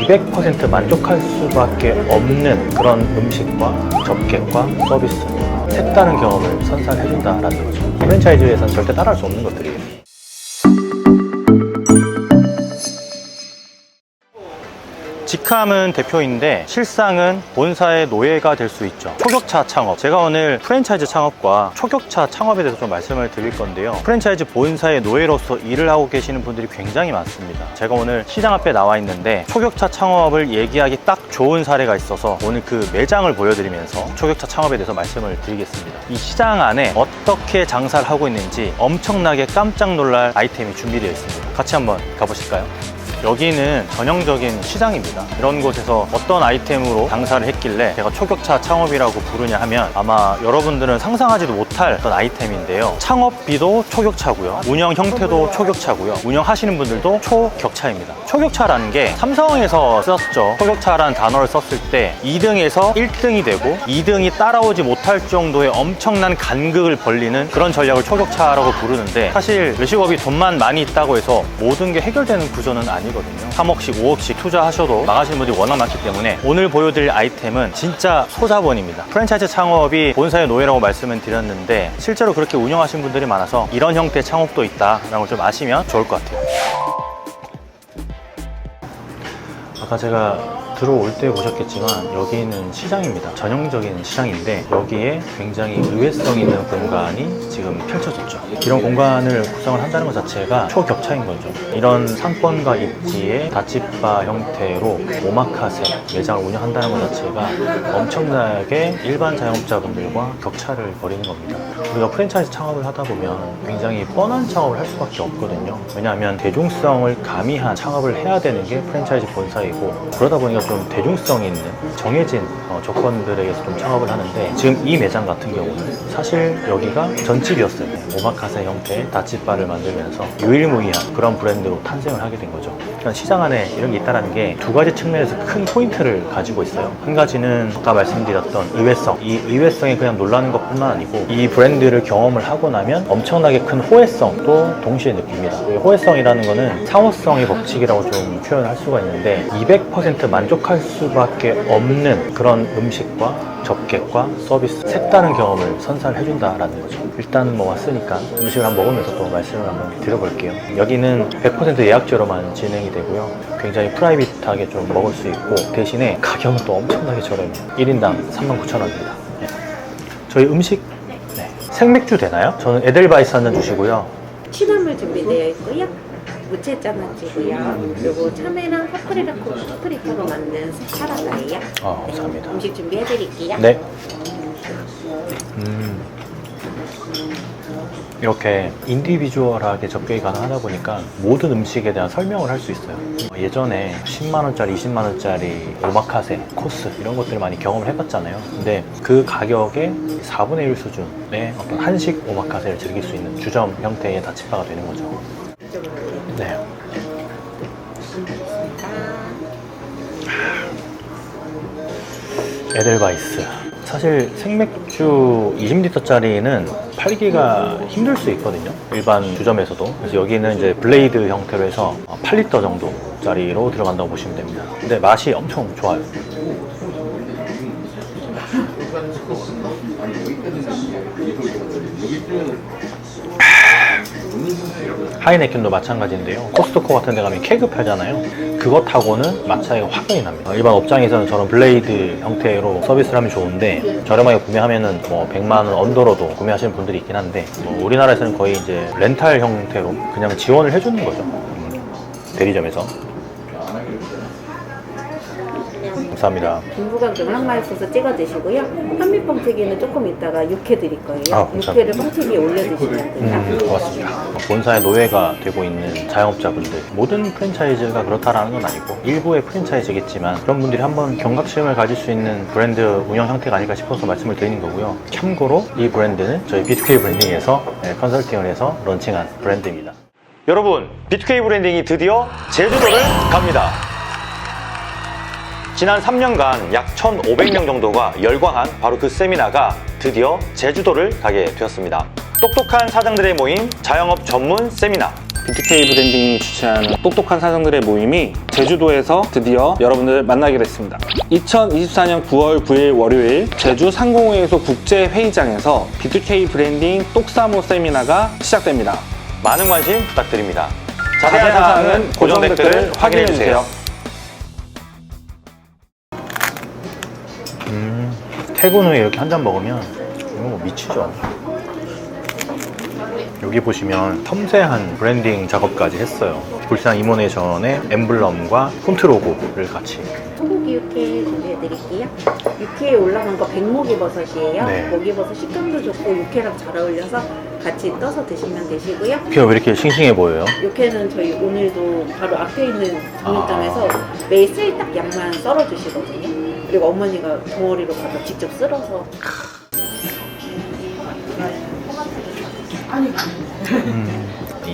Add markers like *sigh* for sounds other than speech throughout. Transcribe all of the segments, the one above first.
200% 만족할 수밖에 없는 그런 음식과 접객과 서비스 색다른 경험을 선사해준다라는 거죠. 프랜차이즈에서는 절대 따라할 수 없는 것들이에요. 직함은 대표인데 실상은 본사의 노예가 될 수 있죠. 초격차 창업. 제가 오늘 프랜차이즈 창업과 초격차 창업에 대해서 좀 말씀을 드릴 건데요. 프랜차이즈 본사의 노예로서 일을 하고 계시는 분들이 굉장히 많습니다. 제가 오늘 시장 앞에 나와 있는데 초격차 창업을 얘기하기 딱 좋은 사례가 있어서 오늘 그 매장을 보여드리면서 초격차 창업에 대해서 말씀을 드리겠습니다. 이 시장 안에 어떻게 장사를 하고 있는지 엄청나게 깜짝 놀랄 아이템이 준비되어 있습니다. 같이 한번 가보실까요? 여기는 전형적인 시장입니다. 이런 곳에서 어떤 아이템으로 장사를 했길래 제가 초격차 창업이라고 부르냐 하면 아마 여러분들은 상상하지도 못할 어떤 아이템인데요. 창업비도 초격차고요. 운영 형태도 초격차고요. 운영하시는 분들도 초격차입니다. 초격차라는 게 삼성에서 썼죠. 초격차라는 단어를 썼을 때 2등에서 1등이 되고 2등이 따라오지 못할 정도의 엄청난 간극을 벌리는 그런 전략을 초격차라고 부르는데 사실 외식업이 돈만 많이 있다고 해서 모든 게 해결되는 구조는 아니 거든요. 3억씩, 5억씩 투자하셔도 나가시는 분들이 워낙 많기 때문에 오늘 보여드릴 아이템은 진짜 소자본입니다. 프랜차이즈 창업이 본사의 노예라고 말씀을 드렸는데 실제로 그렇게 운영하시는 분들이 많아서 이런 형태의 창업도 있다라는 걸 좀 아시면 좋을 것 같아요. 아까 제가 들어올 때 보셨겠지만 여기는 시장입니다. 전형적인 시장인데 여기에 굉장히 의외성 있는 공간이 지금 펼쳐졌죠. 이런 공간을 구성을 한다는 것 자체가 초격차인 거죠. 이런 상권과 입지의 다치바 형태로 오마카세 매장을 운영한다는 것 자체가 엄청나게 일반 자영업자분들과 격차를 벌이는 겁니다. 우리가 프랜차이즈 창업을 하다 보면 굉장히 뻔한 창업을 할 수밖에 없거든요. 왜냐하면 대중성을 가미한 창업을 해야 되는 게 프랜차이즈 본사이고 그러다 보니까 좀 대중성 있는 정해진 어, 조건들에게서 좀 창업을 하는데 지금 이 매장 같은 경우는 사실 여기가 전집이었어요. 오마카세 형태의 다치바를 만들면서 유일무이한 그런 브랜드로 탄생을 하게 된 거죠. 그러니까 시장 안에 이런 게 있다는 게 두 가지 측면에서 큰 포인트를 가지고 있어요. 한 가지는 아까 말씀드렸던 의외성. 이 의외성이 그냥 놀라는 것 뿐만 아니고 이 브랜드를 경험을 하고 나면 엄청나게 큰 호혜성도 동시에 느낍니다. 이 호혜성이라는 거는 상호성의 법칙이라고 좀 표현할 수가 있는데 200% 만족할 수밖에 없는 그런 음식과 접객과 서비스 색다른 경험을 선사를 해준다라는 거죠. 일단 뭐 왔으니까 음식을 한번 먹으면서 또 말씀을 한번 드려볼게요. 여기는 100% 예약제로만 진행이 되고요. 굉장히 프라이빗하게 좀 먹을 수 있고 대신에 가격은 또 엄청나게 저렴해요. 1인당 39,000원입니다. 저희 음식 네. 생맥주 되나요? 저는 에델바이스 한 잔 주시고요. 취나물 준비되어 있고요. 무채장아찌고요. 그리고 참외랑 파프리카 파프리카로 만든 사라다예요. 아, 감사합니다. 음식 준비해드릴게요. 네. 음. 이렇게 인디비주얼하게 접근이 가능하다 보니까 모든 음식에 대한 설명을 할 수 있어요. 어, 예전에 10만원짜리, 20만원짜리 오마카세, 코스 이런 것들을 많이 경험을 해봤잖아요. 근데 그 가격의 4분의 1 수준의 어떤 한식 오마카세를 즐길 수 있는 주점 형태의 다치바가 되는 거죠. 네. 에델바이스. 사실 생맥주 20리터짜리는 팔기가 힘들 수 있거든요. 일반 주점에서도. 그래서 여기는 이제 블레이드 형태로 해서 8리터 정도짜리로 들어간다고 보시면 됩니다. 근데 맛이 엄청 좋아요. 하이네켄도 마찬가지인데요. 코스트코 같은 데 가면 케이크 팔잖아요. 그것하고는 맛 차이가 확연히 납니다. 일반 업장에서는 저런 블레이드 형태로 서비스를 하면 좋은데 저렴하게 구매하면은 뭐 100만 원 언더로도 구매하시는 분들이 있긴 한데 뭐 우리나라에서는 거의 이제 렌탈 형태로 그냥 지원을 해주는 거죠. 음, 대리점에서. 감사합니다. 김부각 명랑마요 소스 찍어 드시고요. 현미뻥 튀기는 조금 이따가 육회 드릴 거예요. 아, 감사합니다. 육회를 뻥튀기 위에 올려 드시면 돼요. 음, 고맙습니다. 본사의 노예가 되고 있는 자영업자분들 모든 프랜차이즈가 그렇다라는 건 아니고 일부의 프랜차이즈겠지만 그런 분들이 한번 경각심을 가질 수 있는 브랜드 운영 형태가 아닐까 싶어서 말씀을 드리는 거고요. 참고로 이 브랜드는 저희 B2K 브랜딩에서 네, 컨설팅을 해서 런칭한 브랜드입니다. 여러분, B2K 브랜딩이 드디어 제주도를 갑니다. 지난 3년간 약 1,500명 정도가 열광한 바로 그 세미나가 드디어 제주도를 가게 되었습니다. 똑똑한 사장들의 모임 자영업 전문 세미나 뷰티케이 브랜딩이 주최하는 똑똑한 사장들의 모임이 제주도에서 드디어 여러분들 만나게 됐습니다. 2024년 9월 9일 월요일 제주 상공회의소 국제회의장에서 뷰티케이 브랜딩 똑사모 세미나가 시작됩니다. 많은 관심 부탁드립니다. 자세한 사항은 고정 댓글을 확인해 주세요. 퇴근 후에 이렇게 한 잔 먹으면 이거 뭐 미치죠. 여기 보시면 섬세한 브랜딩 작업까지 했어요. 불상 이모네이션의 엠블럼과 폰트 로고를 같이. 소고기 육회 준비해드릴게요. 육회에 올라간 거 백목이 버섯이에요. 네. 목이 버섯 식감도 좋고 육회랑 잘 어울려서 같이 떠서 드시면 되시고요. 피가 왜 이렇게 싱싱해 보여요? 육회는 저희 오늘도 바로 앞에 있는 정육점에서 매일 쓸딱 양만 썰어 주시거든요. 그리고 어머니가 덩어리로 가서 직접 쓸어서. 이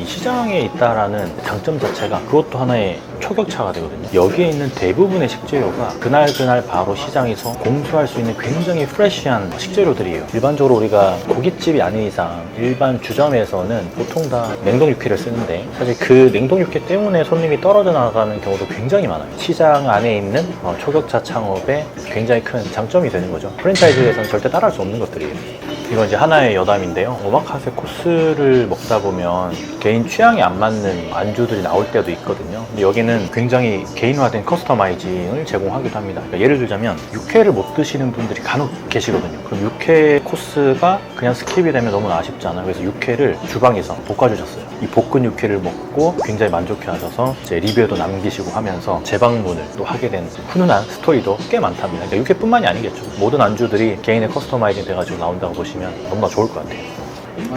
시장에 있다라는 장점 자체가 그것도 하나의 초격차가 되거든요. 여기에 있는 대부분의 식재료가 그날 그날 바로 시장에서 공수할 수 있는 굉장히 프레시한 식재료들이에요. 일반적으로 우리가 고깃집이 아닌 이상 일반 주점에서는 보통 다 냉동 육회를 쓰는데 사실 그 냉동 육회 때문에 손님이 떨어져 나가는 경우도 굉장히 많아요. 시장 안에 있는 어, 초격차 창업에 굉장히 큰 장점이 되는 거죠. 프랜차이즈에서는 절대 따라할 수 없는 것들이에요. 이건 이제 하나의 여담인데요. 오마카세 코스를 먹다 보면 개인 취향에 안 맞는 안주들이 나올 때도 있거든요. 근데 여기는 굉장히 개인화된 커스터마이징을 제공하기도 합니다. 그러니까 예를 들자면 육회를 못 드시는 분들이 간혹 계시거든요. 그럼 육회 코스가 그냥 스킵이 되면 너무 아쉽잖아요. 그래서 육회를 주방에서 볶아주셨어요. 이 볶은 육회를 먹고 굉장히 만족해 하셔서 이제 리뷰에도 남기시고 하면서 재방문을 또 하게 된 훈훈한 스토리도 꽤 많답니다. 그러니까 육회뿐만이 아니겠죠. 모든 안주들이 개인의 커스터마이징 돼가지고 나온다고 보시면 너무나 좋을 것 같아요.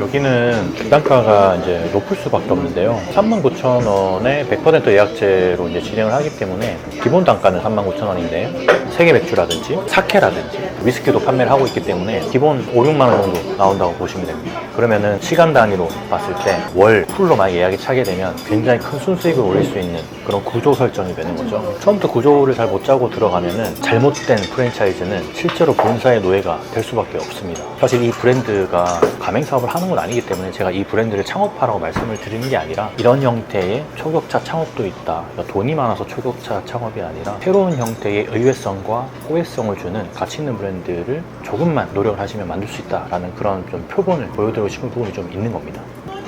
여기는 단가가 이제 높을 수밖에 없는데요. 39,000원에 100% 예약제로 이제 진행을 하기 때문에 기본 단가는 39,000원인데 세계 맥주라든지 사케라든지 위스키도 판매를 하고 있기 때문에 기본 5, 6만 원 정도 나온다고 보시면 됩니다. 그러면은 시간 단위로 봤을 때 월 풀로 많이 예약이 차게 되면 굉장히 큰 순수익을 올릴 수 있는 그런 구조 설정이 되는 거죠. 처음부터 구조를 잘 못 짜고 들어가면은 잘못된 프랜차이즈는 실제로 본사의 노예가 될 수밖에 없습니다. 사실 이 브랜드가 가맹 사업을 하는 건 아니기 때문에 제가 이 브랜드를 창업하라고 말씀을 드리는 게 아니라 이런 형태의 초격차 창업도 있다. 그러니까 돈이 많아서 초격차 창업이 아니라 새로운 형태의 의외성과 호외성을 주는 가치 있는 브랜드를 조금만 노력을 하시면 만들 수 있다라는 그런 좀 표본을 보여드리고 싶은 부분이 좀 있는 겁니다.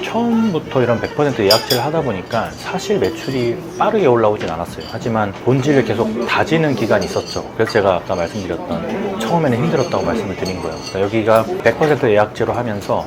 처음부터 이런 100% 예약제를 하다 보니까 사실 매출이 빠르게 올라오진 않았어요. 하지만 본질을 계속 다지는 기간이 있었죠. 그래서 제가 아까 말씀드렸던 처음에는 힘들었다고 말씀을 드린 거예요. 그러니까 여기가 100% 예약제로 하면서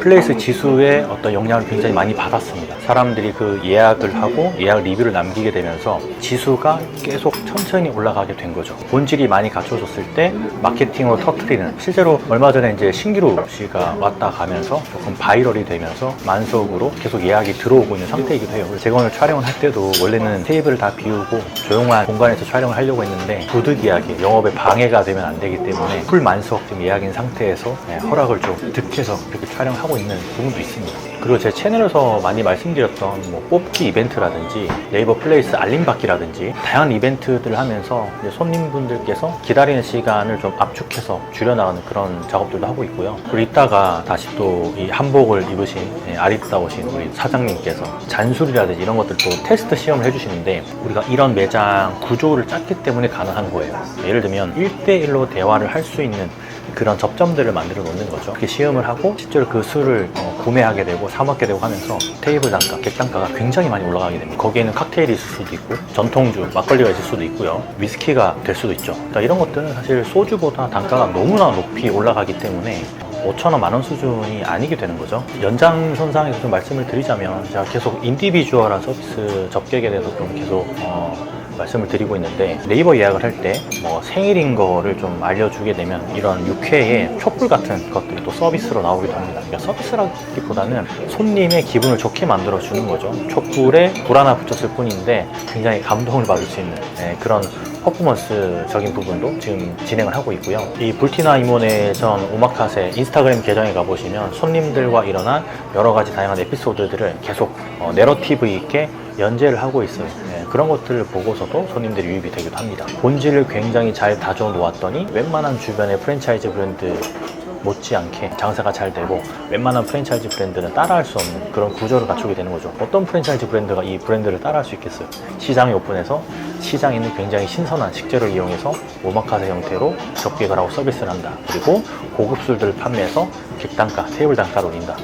플레이스 지수의 어떤 영향을 굉장히 많이 받았습니다. 사람들이 그 예약을 하고 예약 리뷰를 남기게 되면서 지수가 계속 천천히 올라가게 된 거죠. 본질이 많이 갖춰졌을 때 마케팅으로 터트리는 실제로 얼마 전에 이제 신기루 씨가 왔다 가면서 조금 바이럴이 되면서 만석으로 계속 예약이 들어오고 있는 상태이기도 해요. 제가 오늘 촬영을 할 때도 원래는 테이블을 다 비우고 조용한 공간에서 촬영을 하려고 했는데 부득이하게 영업에 방해가 되면 안 되기 때문에 풀 만석 지금 예약인 상태에서 네, 허락을 좀 득해서 이렇게 촬영 하고 있는 부분도 있습니다. 그리고 제 채널에서 많이 말씀드렸던 뭐 뽑기 이벤트라든지 네이버 플레이스 알림받기라든지 다양한 이벤트들을 하면서 손님분들께서 기다리는 시간을 좀 압축해서 줄여나가는 그런 작업들도 하고 있고요. 그리고 이따가 다시 또 이 한복을 입으신 예, 아리따우신 우리 사장님께서 잔술이라든지 이런 것들도 테스트 시험을 해주시는데 우리가 이런 매장 구조를 짰기 때문에 가능한 거예요. 예를 들면 1대1로 대화를 할 수 있는 그런 접점들을 만들어 놓는 거죠. 그렇게 시음을 하고 실제로 그 술을 어, 구매하게 되고 사 먹게 되고 하면서 테이블 단가, 객 단가가 굉장히 많이 올라가게 됩니다. 거기에는 칵테일이 있을 수도 있고 전통주, 막걸리가 있을 수도 있고요. 위스키가 될 수도 있죠. 그러니까 이런 것들은 사실 소주보다 단가가 너무나 높이 올라가기 때문에 5천원, 만원 수준이 아니게 되는 거죠. 연장선상에서 좀 말씀을 드리자면 제가 계속 인디비주얼한 서비스 접객에 대해서 좀 계속 어, 말씀을 드리고 있는데 네이버 예약을 할 때 뭐 생일인 거를 좀 알려주게 되면 이런 육회에 촛불 같은 것들이 또 서비스로 나오기도 합니다. 그러니까 서비스라기보다는 손님의 기분을 좋게 만들어 주는 거죠. 촛불에 불 하나 붙였을 뿐인데 굉장히 감동을 받을 수 있는 네, 그런 퍼포먼스적인 부분도 지금 진행을 하고 있고요. 이 불티나 이모네 전 오마카세 인스타그램 계정에 가보시면 손님들과 일어난 여러 가지 다양한 에피소드들을 계속 어, 내러티브 있게 연재를 하고 있어요. 네, 그런 것들을 보고서도 손님들이 유입이 되기도 합니다. 본질을 굉장히 잘 다져 놓았더니 웬만한 주변의 프랜차이즈 브랜드 못지않게 장사가 잘 되고 웬만한 프랜차이즈 브랜드는 따라할 수 없는 그런 구조를 갖추게 되는 거죠. 어떤 프랜차이즈 브랜드가 이 브랜드를 따라할 수 있겠어요? 시장이 오픈해서 시장에 있는 굉장히 신선한 식재료를 이용해서 오마카세 형태로 접객을 하고 서비스를 한다. 그리고 고급 술들을 판매해서 객단가, 테이블 단가를 올린다.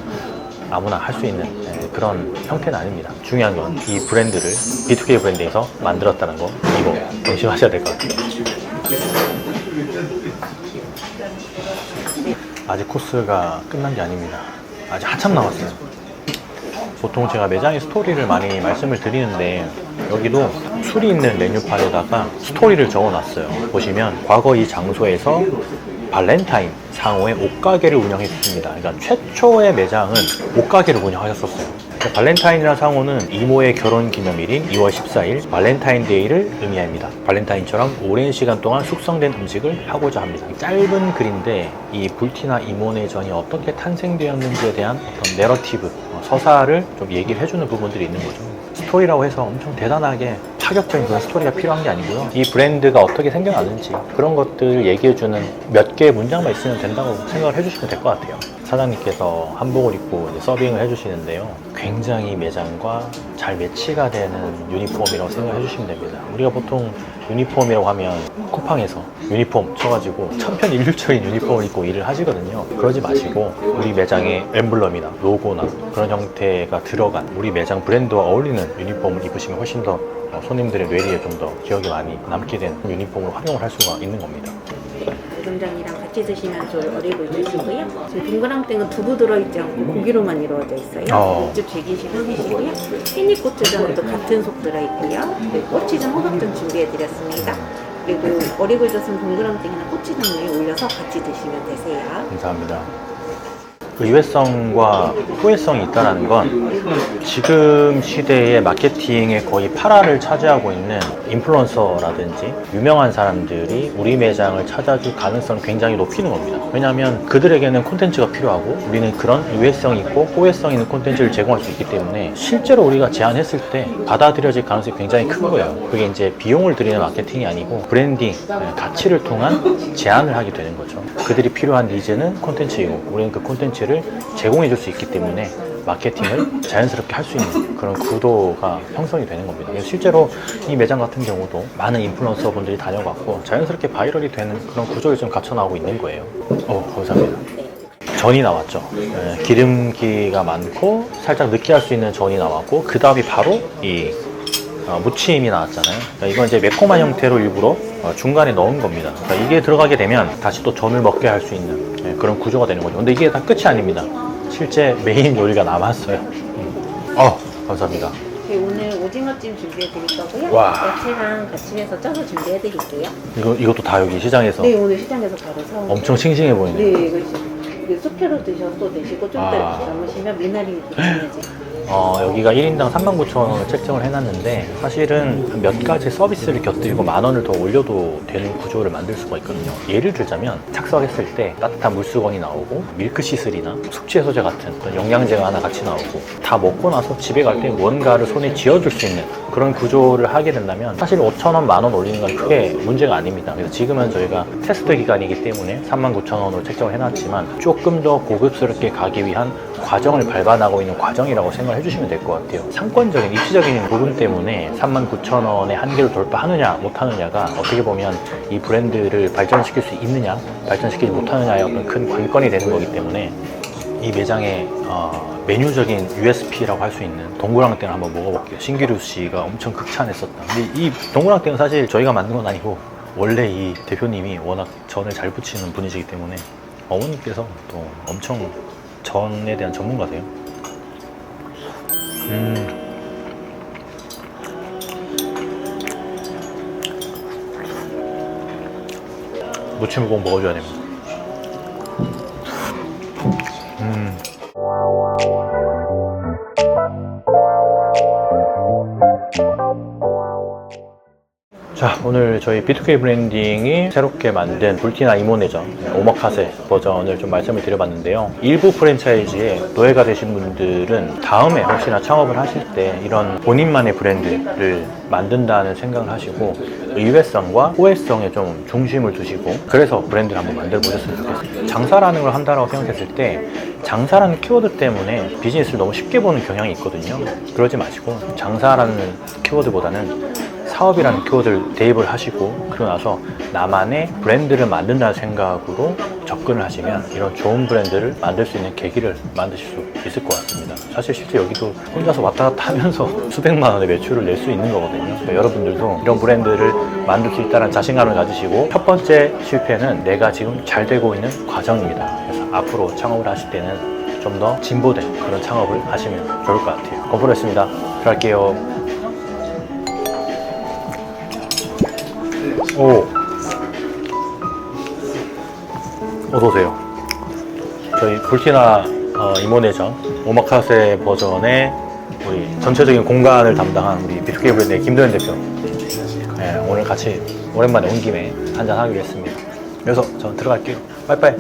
아무나 할 수 있는 예, 그런 형태는 아닙니다. 중요한 건 이 브랜드를 B2K 브랜드에서 만들었다는 거 이거 명심하셔야 될 것 같아요. 아직 코스가 끝난 게 아닙니다. 아직 한참 남았어요. 보통 제가 매장의 스토리를 많이 말씀을 드리는데 여기도 술이 있는 메뉴판에다가 스토리를 적어놨어요. 보시면 과거 이 장소에서 발렌타인 상호의 옷가게를 운영했습니다. 그러니까 최초의 매장은 옷가게를 운영하셨었어요. 발렌타인이라는 상호는 이모의 결혼 기념일인 2월 14일 발렌타인데이를 의미합니다. 발렌타인처럼 오랜 시간 동안 숙성된 음식을 하고자 합니다. 짧은 글인데 이 불티나 이모네 전이 어떻게 탄생되었는지에 대한 어떤 내러티브, 어, 서사를 좀 얘기를 해주는 부분들이 있는 거죠. 스토리라고 해서 엄청 대단하게 파격적인 그런 스토리가 필요한 게 아니고요. 이 브랜드가 어떻게 생겨났는지 그런 것들을 얘기해주는 몇 개의 문장만 있으면 된다고 생각을 해주시면 될 것 같아요. 사장님께서 한복을 입고 서빙을 해주시는데요. 굉장히 매장과 잘 매치가 되는 유니폼이라고 생각해 주시면 됩니다. 우리가 보통 유니폼이라고 하면 쿠팡에서 유니폼 쳐가지고 천편일률적인 유니폼을 입고 일을 하시거든요. 그러지 마시고 우리 매장의 엠블럼이나 로고나 그런 형태가 들어간 우리 매장 브랜드와 어울리는 유니폼을 입으시면 훨씬 더 어, 손님들의 뇌리에 좀 더 기억이 많이 남게 된 유니폼으로 활용을 할 수가 있는 겁니다. 우동장이랑 같이 드시면 저희 어리고 드시고요. 지금 동그랑땡은 두부 들어있지 않고 고기로만 이루어져 있어요. 어. 육즙 즐기시면 되시고요. 깻잎 고추장도 같은 속 들어있고요. 그리고 꼬치전 호박전 준비해드렸습니다. 그리고 어리굴젓은 동그랑땡이나 고추장 위에 올려서 같이 드시면 되세요. 감사합니다. 그 유해성과 후회성이 있다는 건 지금 시대의 마케팅의 거의 8화를 차지하고 있는 인플루언서라든지 유명한 사람들이 우리 매장을 찾아줄 가능성을 굉장히 높이는 겁니다. 왜냐하면 그들에게는 콘텐츠가 필요하고 우리는 그런 유해성 있고 호혜성 있는 콘텐츠를 제공할 수 있기 때문에 실제로 우리가 제안했을 때 받아들여질 가능성이 굉장히 큰 거예요. 그게 이제 비용을 들이는 마케팅이 아니고 브랜딩, 네, 가치를 통한 제안을 하게 되는 거죠. 그들이 필요한 니즈는 콘텐츠이고 우리는 그 콘텐츠 를 제공해 줄 수 있기 때문에 마케팅을 자연스럽게 할 수 있는 그런 구도가 형성이 되는 겁니다. 실제로 이 매장 같은 경우도 많은 인플루언서 분들이 다녀갔고 자연스럽게 바이럴이 되는 그런 구조를 좀 갖춰 나오고 있는 거예요. 어, 감사합니다. 전이 나왔죠. 예, 기름기가 많고 살짝 느끼할 수 있는 전이 나왔고 그 다음이 바로 이 어, 무침이 나왔잖아요. 그러니까 이건 이제 매콤한 형태로 일부러 어, 중간에 넣은 겁니다. 그러니까 이게 들어가게 되면 다시 또 전을 먹게 할 수 있는 예, 그런 구조가 되는 거죠. 근데 이게 다 끝이 아닙니다. 실제 메인 요리가 남았어요. 음. 어, 감사합니다. 저희 오늘 오징어찜 준비해 드릴 거고요. 와. 야채랑 같이 해서 쪄서 준비해 드릴게요. 이거 이것도 다 여기 시장에서 네, 오늘 시장에서 바로 사온 엄청 싱싱해 보이네요. 네, 이거 이게 숙회로 드셔도 되시고 좀 더 아. 이렇게 남으시면 미나리 드시면 어, 여기가 1인당 39,000원을 책정을 해놨는데 사실은 몇 가지 서비스를 곁들이고 만 원을 더 올려도 되는 구조를 만들 수가 있거든요. 예를 들자면 착석했을 때 따뜻한 물수건이 나오고 밀크 시슬이나 숙취 해소제 같은 영양제가 하나 같이 나오고 다 먹고 나서 집에 갈 때 뭔가를 손에 쥐어줄 수 있는 그런 구조를 하게 된다면 사실 5,000원, 만 원 올리는 건 크게 문제가 아닙니다. 그래서 지금은 저희가 테스트 기간이기 때문에 39,000원으로 책정을 해놨지만 조금 더 고급스럽게 가기 위한 과정을 밟아나가고 있는 과정이라고 생각을 해주시면 될 것 같아요. 상권적인 입지적인 부분 때문에 39,000원의 한계를 돌파하느냐 못하느냐가 어떻게 보면 이 브랜드를 발전시킬 수 있느냐 발전시키지 못하느냐의 어떤 큰 관건이 되는 거기 때문에 이 매장의 어, 메뉴적인 USP라고 할 수 있는 동그랑땡을 한번 먹어볼게요. 신기루 씨가 엄청 극찬했었다. 근데 이 동그랑땡은 사실 저희가 만든 건 아니고 원래 이 대표님이 워낙 전을 잘 부치는 분이시기 때문에 어머니께서 또 엄청 전에 대한 전문가세요. 음. 무침을 꼭 먹어줘야 됩니다. 오늘 저희 B2K 브랜딩이 새롭게 만든 불티나 이모네전 오마카세 버전을 좀 말씀을 드려봤는데요. 일부 프랜차이즈에 노예가 되신 분들은 다음에 혹시나 창업을 하실 때 이런 본인만의 브랜드를 만든다는 생각을 하시고 의외성과 호외성에 좀 중심을 두시고 그래서 브랜드를 한번 만들어 보셨으면 좋겠어요. 장사라는 걸 한다고 생각했을 때 장사라는 키워드 때문에 비즈니스를 너무 쉽게 보는 경향이 있거든요. 그러지 마시고 장사라는 키워드보다는 사업이라는 키워드를 대입을 하시고 그러고 나서 나만의 브랜드를 만든다는 생각으로 접근을 하시면 이런 좋은 브랜드를 만들 수 있는 계기를 만드실 수 있을 것 같습니다. 사실 실제 여기도 혼자서 왔다 갔다 하면서 *laughs* 수백만 원의 매출을 낼 수 있는 거거든요. 그러니까 여러분들도 이런 브랜드를 만들 수 있다는 자신감을 가지시고 첫 번째 실패는 내가 지금 잘 되고 있는 과정입니다. 그래서 앞으로 창업을 하실 때는 좀 더 진보된 그런 창업을 하시면 좋을 것 같아요. 건프로했습니다. 들어갈게요. 오. 어서오세요. 저희 불티나 어, 이모네전 오마카세 버전의 우리 전체적인 공간을 담당한 우리 B2K 브랜드의 김도현 대표. 네, 오늘 같이 오랜만에 온 김에 한잔 하기로 했습니다. 그래서 저는 들어갈게요. 빠이빠이.